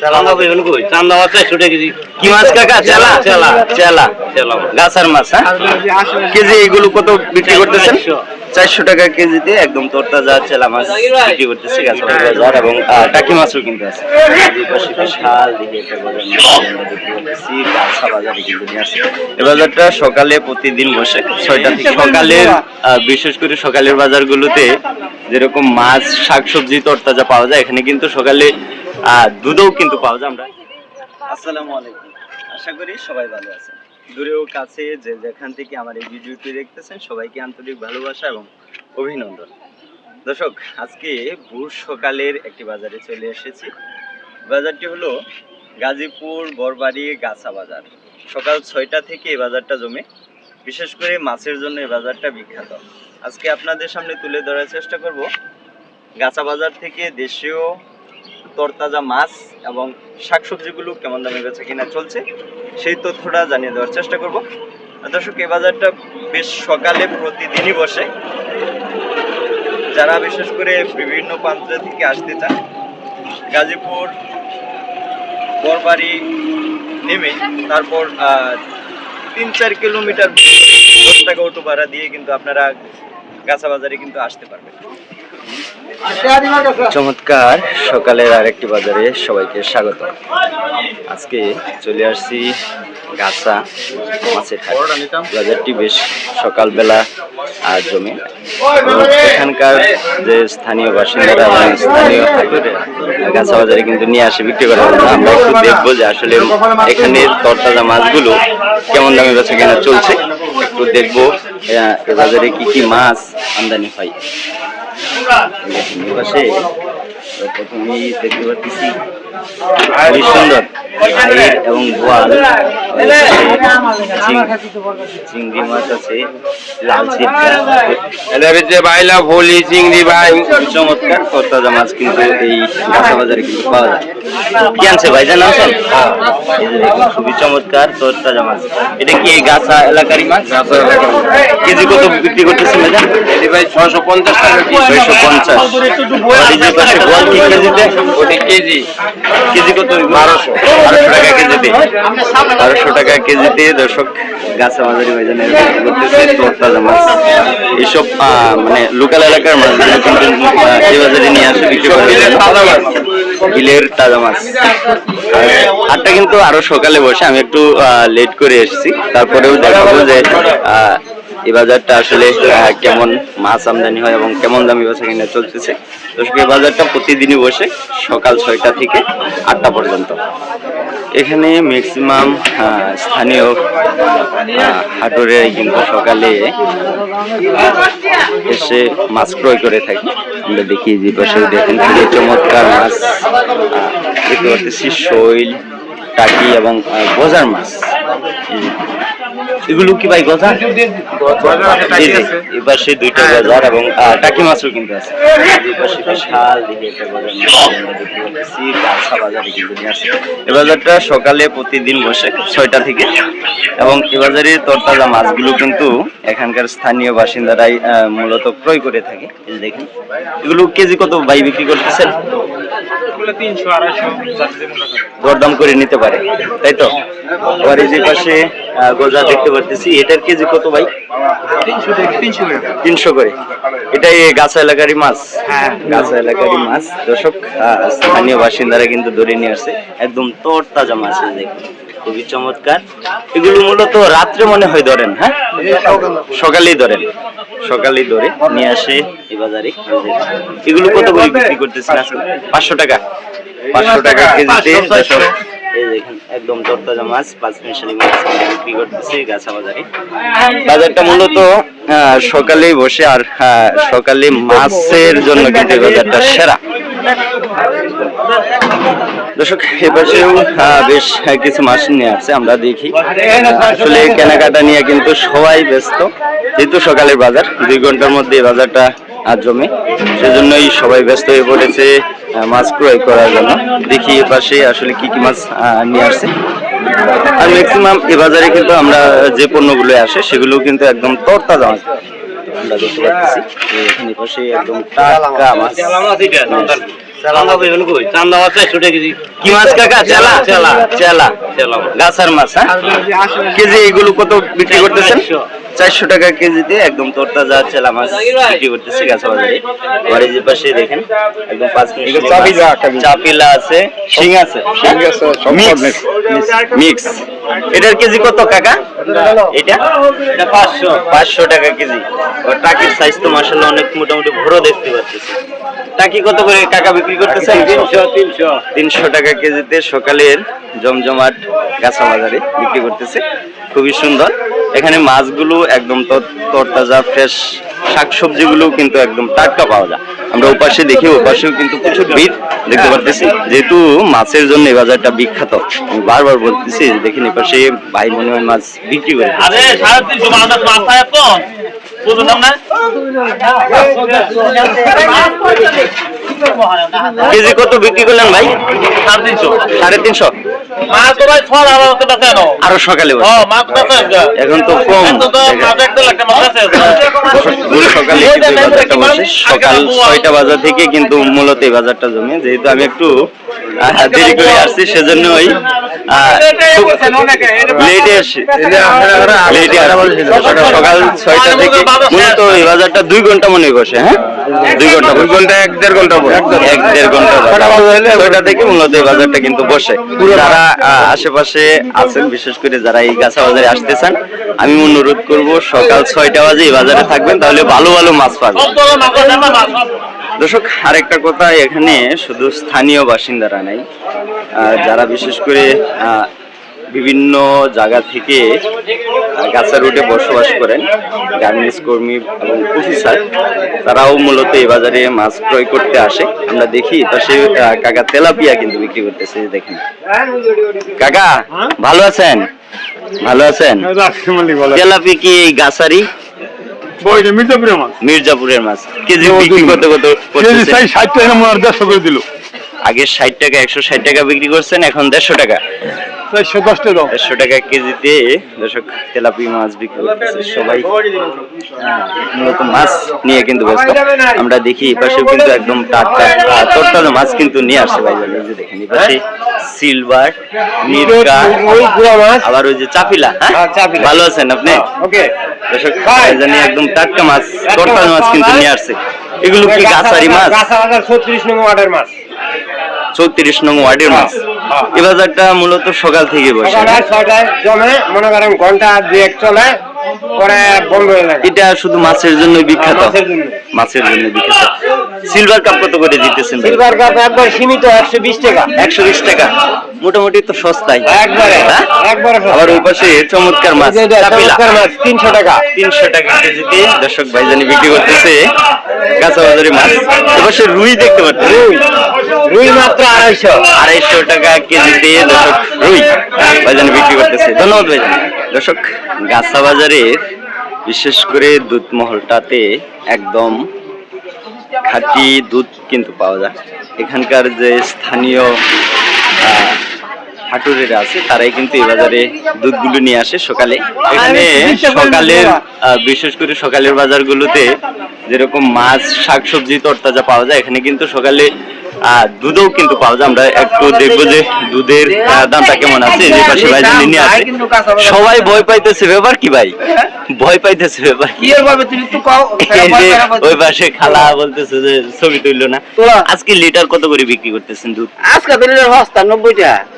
চান্দা বেগুন কই? চান্দা মাছ চারশো টাকা কি মাছ কাকা? চেলা চেলা চেলা। চেলা গাছার মাছ হ্যাঁ? কেজি এগুলো কত বিক্রি করতেছেন? চারশো টাকা কেজিতে একদম তরতাজা চেলা মাছ বিক্রি করতেছে গাছার বাজার এবং টাকি মাছও কিন্তু আছে। পাশে বিশাল দিকে একটা বাজার আমরা গাছা বাজারে কিন্তু নিয়ে আসছে। এই বাজারটা সকালে প্রতিদিন বসে ছয়টা থেকে সকালের বিশেষ করে সকালের বাজারগুলোতে যেরকম মাছ শাকসবজি তরতাজা পাওয়া যায় এখানে কিন্তু সকালে দুধও কিন্তু পাওয়া যায় আমরা। আসসালামু আলাইকুম। আশা করি সবাই ভালো আছেন। দূরেও কাছে যে যেখান থেকে আমার এই ভিডিওটি দেখতেছেন, সবাইকে আন্তরিক ভালোবাসা এবং অভিনন্দন। দর্শক, আজকে ভোর সকালের একটি বাজারে চলে এসেছি। বাজারটি হলো গাজীপুর বরবাড়ি গাছা বাজার। সকাল ছয়টা থেকে এই বাজারটা জমে, বিশেষ করে মাছের জন্য এই বাজারটা বিখ্যাত। আজকে আপনাদের সামনে তুলে ধরার চেষ্টা করব। গাছা বাজার থেকে দেশীয় তরতাজা মাছ এবং শাকসবজিগুলো কেমন দামে বেচা কিনা চলছে, সেই তথ্যটা জানিয়ে দেওয়ার চেষ্টা করব। দর্শক, এই বাজারটা বেশ সকালে প্রতিদিনই বসে। যারা বিশেষ করে বিভিন্ন প্রান্ত থেকে আসতে চান, গাজীপুর বরবাড়ি নেমে তারপর তিন চার কিলোমিটার দশ টাকা অটো ভাড়া দিয়ে কিন্তু আপনারা গাছা বাজারে কিন্তু আসতে পারবেন। চমৎকার সকালের আরেকটি বাজারে সবাইকে স্বাগত। আজকে চলে আসছি গাছা মাছের বাজারটি বেশ সকালবেলা আর জমে। এখানকার যে স্থানীয় বাসিন্দারা এবং স্থানীয় গাছা বাজারে কিন্তু নিয়ে আসে, বিক্রি করা। আমরা একটু দেখব যে আসলে এখানে তরতাজা মাছগুলো কেমন দামে বেচা কেনা চলছে। একটু দেখব বাজারে কি কি মাছ আমদানি হয়। দেখুন, এ পাশে প্রথমেই দেখতে পাচ্ছি খুবই সুন্দর এবং বোয়াল চিং- চিংড়ি মাছ আছে লাল এদের যে বাইলা ভলি চিংড়ি ভাই। চমৎকার তরতাজা মাছ কিন্তু এই গাছা বাজারে কিন্তু পাওয়া যায়। কি আনছে ভাই জান আছেন এই যে দেখুন খুবই চমৎকার তরতাজা মাছ। এটা কি এই গাছা এলাকারই মাছ? কেজি কত বিক্রি করতেছেন ভাইজান এটি ভাই ছশো পঞ্চাশ টাকা ছয়শো পঞ্চাশ। গোয়াল কি কেজিতে? ওটি কেজি। কেজি কত বারোশো। বারোশো টাকা কেজিতে বারোশো টাকা কেজিতে দর্শক গাছা করতেছে তরতাজা মাছ। এইসব মানে লোকাল এলাকার মাছগুলো কিন্তু আহ, বাজারে নিয়ে আসে বিক্রি করে বিলের তাজা মাছ। হাটটা কিন্তু আরও সকালে বসে আমি একটু লেট করে এসেছি। তারপরেও দেখাবো যে আহ, এই বাজারটা আসলে কেমন মাছ আমদানি হয় এবং কেমন দামি বেচা কিনা চলতেছে। দর্শক এই বাজারটা প্রতিদিনই বসে, সকাল ছয়টা থেকে আটটা পর্যন্ত। এখানে ম্যাক্সিমাম স্থানীয় হাটুরে কিন্তু সকালে এসে মাছ ক্রয় করে থাকি। আমরা দেখি যে পাশে দেখেন খুবই চমৎকার মাছ দেখতে পাচ্ছি শৈল, টাকি এবং গজার মাছ। এগুলো কি ভাই গজা এই পাশে দুইটা গজার এবং টাকি মাছও কিন্তু আছে। এই পাশে বিশাল দিকে একটা গজার মাছ আমরা দেখতে পাচ্ছি গাছা বাজারে কিন্তু নিয়ে আসছে এই বাজারটা সকালে প্রতিদিন বসে ছয়টা থেকে। এবং এই বাজারে তরতাজা মাছগুলো কিন্তু এখানকার স্থানীয় বাসিন্দারাই আহ, মূলত ক্রয় করে থাকে। দেখেন এগুলো কেজি কত ভাই বিক্রি করতেছেন? তিনশো আড়াইশো দরদাম করে নিতে পারে তাই তো? আবার এই যে পাশে গজা দেখতে পারতেছি। এটার কেজি কত ভাই? তিনশো করে। এটাই গাছা এলাকারই মাছ। হ্যাঁ। গাছা এলাকারই মাছ। দর্শক স্থানীয় বাসিন্দারা কিন্তু ধরে নিয়ে আসছে একদম তোর তাজা মাছ দেখুন। খুবই চমৎকার। এগুলো মূলত রাত্রে মনে হয় ধরেন হ্যাঁ? সকালেই ধরেন। সকালেই ধরে নিয়ে আসে এই বাজারে। এগুলো কত করে বিক্রি করতেছেন আজকে? পাঁচশো টাকা। পাঁচশো টাকা কেজিতে দর্শক, এই একদম তরতাজা মাছ, পাঁচ মিশালি মাছ বিক্রি করতেছে গাছা বাজারে বাজারটা মূলত সকালেই বসে আর সকালে মাছের জন্য কিন্তু বাজারটা সেরা। দর্শক এপাশেও বেশ কিছু মাছ নিয়ে আসছে, আমরা দেখি। আসলে কেনাকাটা নিয়ে কিন্তু সবাই ব্যস্ত, যেহেতু সকালের বাজার, দুই ঘণ্টার মধ্যে বাজারটা জমে। সেজন্যই সবাই ব্যস্ত হয়ে পড়েছে মাছ ক্রয় করার জন্য। দেখি এপাশে আসলে কি কি মাছ নিয়ে আসছে। আর ম্যাক্সিমাম এ বাজারে কিন্তু আমরা যে পণ্যগুলো আসে সেগুলো কিন্তু একদম তরতাজা আমরা দেখতে পাচ্ছি এখানে পাশে একদম টাটকা গাছার মাছ হ্যাঁ? কেজি এগুলো কত বিক্রি করতেছেন? চারশো টাকা কেজিতে একদম তরতাজা চেলা মাছ বিক্রি করতেছি গাছা বাজারে আমার এই যে পাশে দেখেন একদম পাঁচ মিনিট চাপিলা আছে শিং আছে। শিং আছে, মিক্স। এটার কেজি কত কাকা? এটা? এটা পাঁচশো পাঁচশো টাকা কেজি। টাকির সাইজ তো মাসাল্লাহ অনেক মোটামুটি বড় দেখতে পাচ্ছি। টাকি কত করে কাকা বিক্রি করতেছে তিনশো তিনশো। তিনশো টাকা কেজিতে সকালের জমজমাট গাছা বাজারে বিক্রি করতেছে। খুবই সুন্দর। এখানে মাছগুলো একদম তর- তরতাজা ফ্রেশ শাকসবজিগুলো কিন্তু একদম টাটকা পাওয়া যায়। আমরা ওপাশে দেখি ওপাশেও কিন্তু প্রচুর ভিড় দেখতে পারতেছি। যেহেতু মাছের জন্য এই বাজারটা বিখ্যাত আমি বারবার বলতেছি দেখেন এপাশে ভাই মনে হয় মাছ বিক্রি করে কেজি কত বিক্রি করলেন ভাই? সাড়ে তিনশো। সাড়ে তিনশো। তো ভাই আর হতে কেন? আরও সকালে ও এখন তো কম। সকালে সকাল ছয়টা বাজার থেকে কিন্তু মূলত এই বাজারটা জমে। যেহেতু আমি একটু দেরি করে আসছি লেটে আসি সকাল ছয়টা থেকে মূলত এই বাজারটা দুই ঘণ্টা মনে বসে হ্যাঁ? দুই ঘণ্টা দুই ঘণ্টা এক দেড় ঘণ্টা এক দেড় ঘণ্টা ছয়টা থেকে মূলত এই বাজারটা কিন্তু বসে। যারা আশেপাশে আছেন বিশেষ করে যারা এই গাছা বাজারে আসতে চান আমি অনুরোধ করব সকাল ছয়টা বাজে এই বাজারে থাকবেন তাহলে ভালো ভালো মাছ পাবেন। দর্শক আরেকটা কথা এখানে শুধু স্থানীয় বাসিন্দারা নাই। যারা বিশেষ করে আহ, বিভিন্ন জায়গা থেকে গাছা রুটে বসবাস করেন গার্মেন্টস কর্মী এবং অফিসার। তারাও মূলত এই বাজারে মাছ ক্রয় করতে আসে। আমরা দেখি পাশে কাকা তেলাপিয়া কিন্তু বিক্রি করতেছে দেখেন। কাকা ভালো আছেন? ভালো আছেন? তেলাপি কি এই গাছারি? মির্জাপুরের মাছ। মির্জাপুরের মাছ। কেজি বিক্রি করতে কত কেজি ষাট টাকা দেড়শো করে দিল। আগে ষাট টাকা একশো ষাট টাকা বিক্রি করছেন এখন দেড়শো টাকা। চারশো দশ টাকা দাও টাকা কেজিতে দর্শক তেলাপি মাছ বিক্রি করতেছে সবাই। হ্যাঁ, মূলত মাছ নিয়ে কিন্তু ব্যস্ত। আমরা দেখি এই পাশে কিন্তু একদম টাটকা তরতাজা মাছ কিন্তু নিয়ে আসছে ভাই যে দেখেন সিলভার মিরকা আবার ওই যে চাপিলা হ্যাঁ? ভালো আছেন আপনি? দর্শক জানি একদম টাটকা মাছ তরতাজা মাছ কিন্তু নিয়ে আসছে। এগুলো কি গাছারি মাছ? ছত্রিশ নম্বর মাছ। চৌত্রিশ নং ওয়ার্ডের মাছ। ইবাজারটা বাজারটা মূলত সকাল থেকে বসে। ছয়টায় জমে মনে করেন ঘণ্টা দিয়ে চলে পরে বন্ধ হয়ে যায়। এটা শুধু মাছের জন্য বিখ্যাত। মাছের জন্য। মাছের জন্য বিখ্যাত। সিলভার কাপ কত করে দিতেছেন সিলভার কাপ একবার সীমিত একশো বিশ টাকা। একশো বিশ টাকা। মোটামুটি তো একবারে হ্যাঁ? একবারে আবার ওই পাশে চমৎকার মাছ। চমৎকার মাছ তিনশো টাকা। তিনশো টাকা কেজিতে দর্শক ভাইজানি বিক্রি করতেছে কাঁচা বাজারে মাছ এপাশে রুই দেখতে পাচ্ছেন। রুই রুই মাত্র আড়াইশো। আড়াইশো টাকা কেজিতে দর্শক রুই ভাইজানি বিক্রি করতেছে। ধন্যবাদ ভাইজান। দর্শক গাছা বাজারের বিশেষ করে দুধ মহলটাতে একদম খাঁটি দুধ কিন্তু পাওয়া যায়। এখানকার যে স্থানীয় হাটুরেরা আছে তারাই কিন্তু এই বাজারে দুধগুলো নিয়ে আসে সকালে। এখানে সকালের বিশেষ করে সকালের বাজারগুলোতে যেরকম মাছ শাকসবজি তরতাজা পাওয়া যায় এখানে কিন্তু সকালে দুধও কিন্তু পাওয়া যায়। আমরা একটু দেখব যে দুধের দামটা কেমন আছে যে পাশে ভাই নিয়ে আসে। সবাই ভয় পাইতেছে ব্যাপার কি ভাই? ভয় পাইতেছে ব্যাপার কি? ওই পাশে খালা বলতেছে যে ছবি তুললো না। আজকে লিটার কত করে বিক্রি করতেছেন দুধ? আজকে হস্তা নব্বই টাকা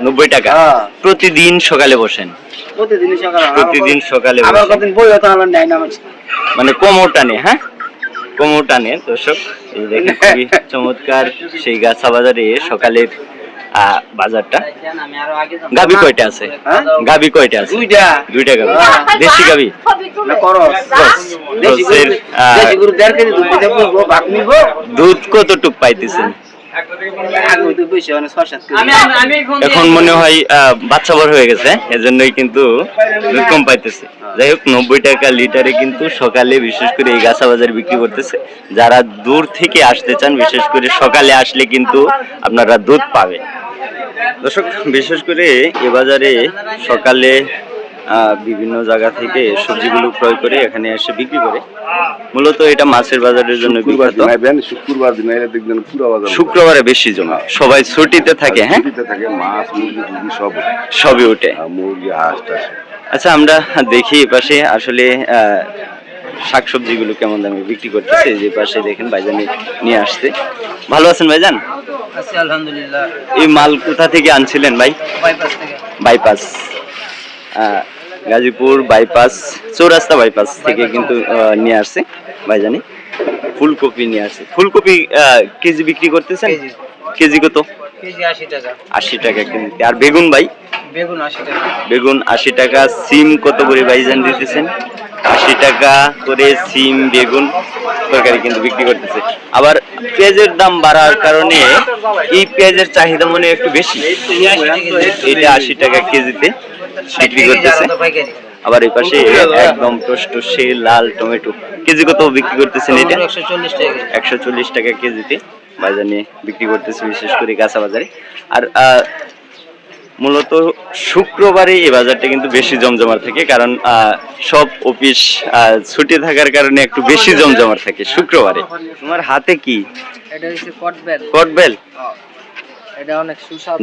নব্বই টাকা। হ্যাঁ। প্রতিদিন সকালে বসেন। প্রতিদিন সকালে। প্রতিদিন সকালে আবার কদিন বই হতো আমার নেয় না মানে কোমর টানে হ্যাঁ? কোমর টানে দর্শক। এই দেখেন খুবই চমৎকার সেই গাছা বাজারে সকালের আহ, বাজারটা। গাবি কয়টা আছে? হ্যাঁ? গাবি কয়টা আছে? দুইটা। দুইটা গাবি। দেশি গাবি? করো দেশি নিবো। দুধ কতটুক পাইতেছেন? এখন মনে হয় বাচ্চা বড় হয়ে গেছে, এজন্যই কিন্তু দুধ কম পাইতেছে। যাই হোক, নব্বই টাকা লিটারে কিন্তু সকালে বিশেষ করে এই গাছা বাজারে বিক্রি করতেছে। যারা দূর থেকে আসতে চান, বিশেষ করে সকালে আসলে কিন্তু আপনারা দুধ পাবেন। দর্শক, বিশেষ করে এ বাজারে সকালে বিভিন্ন জায়গা থেকে সবজিগুলো ক্রয় করে এখানে এসে বিক্রি করে। মূলত এটা মাছের বাজারের জন্য শুক্রবার বিখ্যাত। শুক্রবার দিন আইলে দেখবেন পুরো বাজার শুক্রবারে বেশি জমা সবাই ছুটিতে থাকে হ্যাঁ? ছুটিতে থাকে মাছ মুরগি সব সবই ওঠে। মুরগি হাঁস আচ্ছা আমরা দেখি এপাশে আসলে আহ, শাকসবজিগুলো কেমন দামে বিক্রি করতেছে যে পাশে দেখেন ভাইজানি নিয়ে আসছে। ভালো আছেন ভাইজান? আছি আলহামদুলিল্লাহ। এই মাল কোথা থেকে আনছিলেন ভাই? বাইপাস থেকে। বাইপাস। আহ, গাজীপুর বাইপাস চৌরাস্তা বাইপাস থেকে কিন্তু নিয়ে আসছে ভাইজানি। ফুলকপি নিয়ে আসছে। ফুলকপি কেজি বিক্রি করতেছেন? কেজি। কত? আশি টাকা। কেজি। আর বেগুন ভাই? বেগুন আশি টাকা। সিম কত করে ভাইজান দিতেছেন? আশি টাকা করে সিম বেগুন তরকারি কিন্তু বিক্রি করতেছে। আবার পেঁয়াজের দাম বাড়ার কারণে এই পেঁয়াজের চাহিদা মনে হয় একটু বেশি। এটা আশি টাকা কেজিতে। বিক্রি করতেছে আবার এই পাশে একদম টসটসে লাল টমেটো। কেজি কত বিক্রি করতেছেন এটা? একশো চল্লিশ টাকা কেজিতে বাজারে বিক্রি করতেছে বিশেষ করে কাঁচা বাজারে। আর মূলত শুক্রবারে এই বাজারটা কিন্তু বেশি জমজমার থাকে কারণ সব অফিস ছুটি থাকার কারণে একটু বেশি জমজমার থাকে শুক্রবারে। তোমার হাতে কি? কটবেল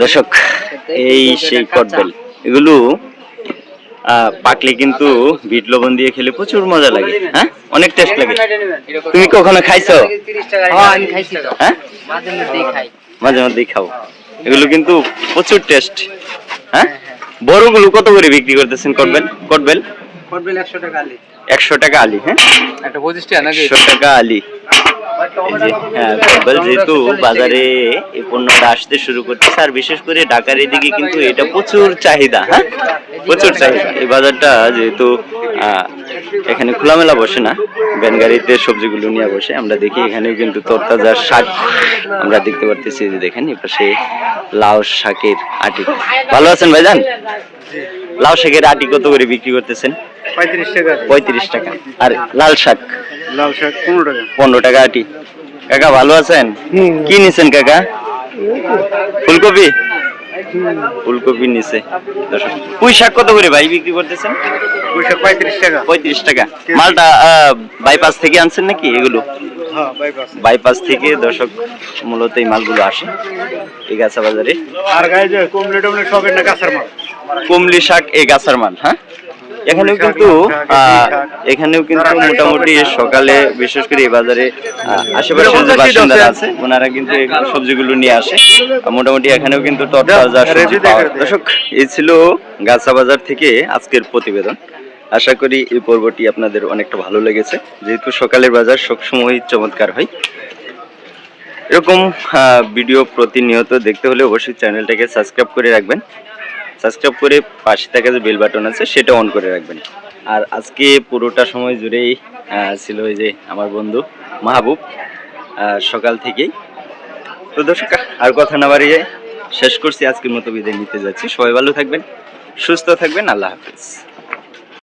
দর্শক এই সেই কটবেল এগুলো পাকলে কিন্তু বিট লবণ দিয়ে খেলে প্রচুর মজা লাগে হ্যাঁ? অনেক টেস্ট লাগে। তুমি কখনো খাইছো? হ্যাঁ আমি খাইছি তো। হ্যাঁ? মাঝে মধ্যেই খাই। খাও। এগুলো কিন্তু প্রচুর টেস্ট হ্যাঁ? বড়গুলো কত করে বিক্রি করতেছেন কটবেল? কটবেল? কটবেল একশো টাকা আলি। একশো টাকা আলি হ্যাঁ? একটা পঁচিশ টাকা নাকি একশো টাকা আলি। এই হ্যাঁ যেহেতু বাজারে এই পণ্যটা আসতে শুরু করতেছে আর বিশেষ করে ঢাকার এদিকে কিন্তু এটা প্রচুর চাহিদা হ্যাঁ? প্রচুর চাহিদা। এই বাজারটা যেহেতু এখানে খোলামেলা বসে না ভ্যান গাড়িতে সবজিগুলো নিয়ে বসে আমরা দেখি এখানেও কিন্তু তরতাজা শাক আমরা দেখতে পারতেছি যে দেখেন এপাশে লাউ শাকের আটি। ভালো আছেন ভাইজান? লাউ শাকের আটি কত করে বিক্রি করতেছেন? পঁয়ত্রিশ টাকা। পঁয়ত্রিশ টাকা। আর লাল শাক? লাল শাক পনেরো টাকা। পনেরো টাকা আটি। কাকা ভালো আছেন? কি নিছেন কাকা? ফুলকপি? ফুলকপি নিছে। পুঁই শাক কত করে ভাই বিক্রি করতেছেন? পয়সা পঁয়ত্রিশ টাকা। পঁয়ত্রিশ টাকা। মালটা বাইপাস থেকে আনছেন নাকি এগুলো? হ্যাঁ বাইপাস বাইপাস থেকে দর্শক মূলত এই মালগুলো আসে। এই গাছা বাজারে। আর গায়ে কমলে সবের না কাঁচার মাল। কুমলি শাক এই গাছার মাল হ্যাঁ? এখানেও কিন্তু এখানেও কিন্তু মোটামুটি সকালে বিশেষ করে এই বাজারে আহ, আশেপাশের যে বাসিন্দারা আছে ওনারা কিন্তু সবজিগুলো নিয়ে আসে। মোটামুটি এখানেও কিন্তু তরতাজা সবজি পাওয়া দর্শক এই ছিল গাছা বাজার থেকে আজকের প্রতিবেদন। আশা করি এই পর্বটি আপনাদের অনেকটা ভালো লেগেছে। যেহেতু সকালের বাজার সবসময় চমৎকার হয়। এরকম ভিডিও প্রতিনিয়ত দেখতে হলে অবশ্যই চ্যানেলটাকে সাবস্ক্রাইব করে রাখবেন। সাবস্ক্রাইব করে পাশে থাকা যে বেল বাটন আছে, সেটা অন করে রাখবেন। আর আজকে পুরোটা সময় জুড়েই ছিল ওই যে আমার বন্ধু মাহবুব সকাল থেকেই। তো দর্শক, আর কথা না বাড়িয়ে শেষ করছি, আজকের মতো বিদায় নিতে যাচ্ছি। সবাই ভালো থাকবেন, সুস্থ থাকবেন, আল্লাহ হাফিজ।